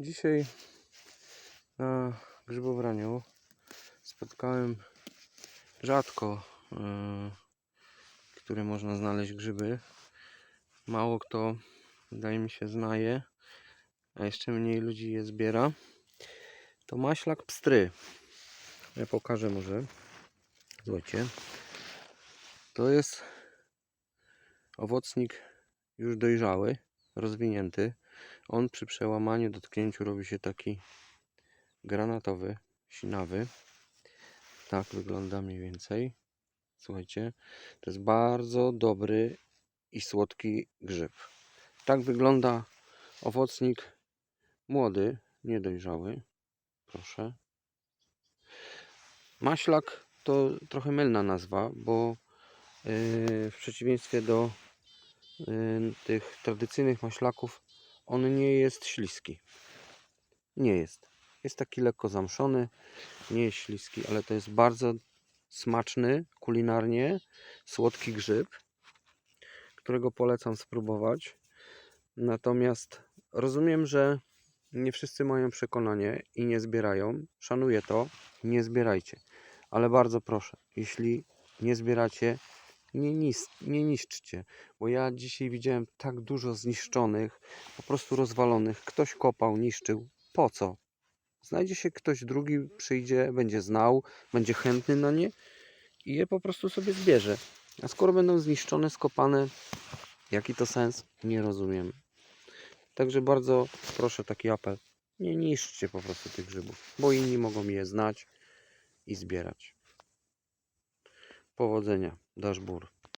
Dzisiaj na grzybobraniu spotkałem rzadko, yy, które można znaleźć grzyby. Mało kto, wydaje mi się, zna je, a jeszcze mniej ludzi je zbiera. To maślak pstry. Ja pokażę może. Słuchajcie. To jest owocnik już dojrzały, rozwinięty. On przy przełamaniu, dotknięciu robi się taki granatowy, sinawy. Tak wygląda mniej więcej. Słuchajcie, to jest bardzo dobry i słodki grzyb. Tak wygląda owocnik młody, niedojrzały. Proszę. Maślak to trochę mylna nazwa, bo yy, w przeciwieństwie do yy, tych tradycyjnych maślaków on nie jest śliski. Nie jest. Jest taki lekko zamszony, nie jest śliski, ale to jest bardzo smaczny kulinarnie, słodki grzyb, którego polecam spróbować. Natomiast rozumiem, że nie wszyscy mają przekonanie i nie zbierają. Szanuję to, nie zbierajcie. Ale bardzo proszę, jeśli nie zbieracie, nie, nis nie niszczcie. Bo ja dzisiaj widziałem tak dużo zniszczonych, po prostu rozwalonych. Ktoś kopał, niszczył. Po co? Znajdzie się ktoś drugi, przyjdzie, będzie znał, będzie chętny na nie i je po prostu sobie zbierze. A skoro będą zniszczone, skopane, jaki to sens? Nie rozumiem. Także bardzo proszę taki apel. Nie niszczcie po prostu tych grzybów, bo inni mogą je znać i zbierać. Powodzenia, Daszbur.